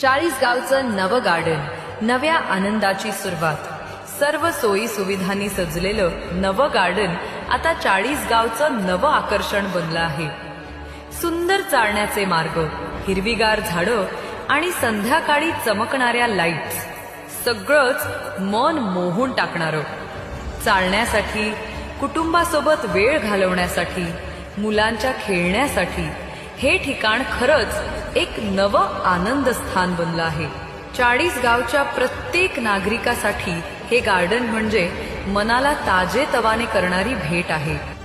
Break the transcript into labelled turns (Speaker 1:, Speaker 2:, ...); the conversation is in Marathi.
Speaker 1: चाळीस गावचं नवं गार्डन नव्या आनंदाची सुरुवात. सर्व सोयी सुविधांनी सजलेलं नवं गार्डन आता चाळीस गावचं नवं आकर्षण बनलं आहे. सुंदर चालण्याचे मार्ग हिरवीगार झाडं आणि संध्याकाळी चमकणाऱ्या लाईट्स सगळंच मन मोहून टाकणारं. चालण्यासाठी कुटुंबासोबत वेळ घालवण्यासाठी मुलांच्या खेळण्यासाठी हे ठिकाण खरंच एक नवं आनंद स्थान बनलं आहे. चाळीस गावच्या प्रत्येक नागरिकासाठी हे गार्डन म्हणजे मनाला ताजे तवाने करणारी भेट आहे.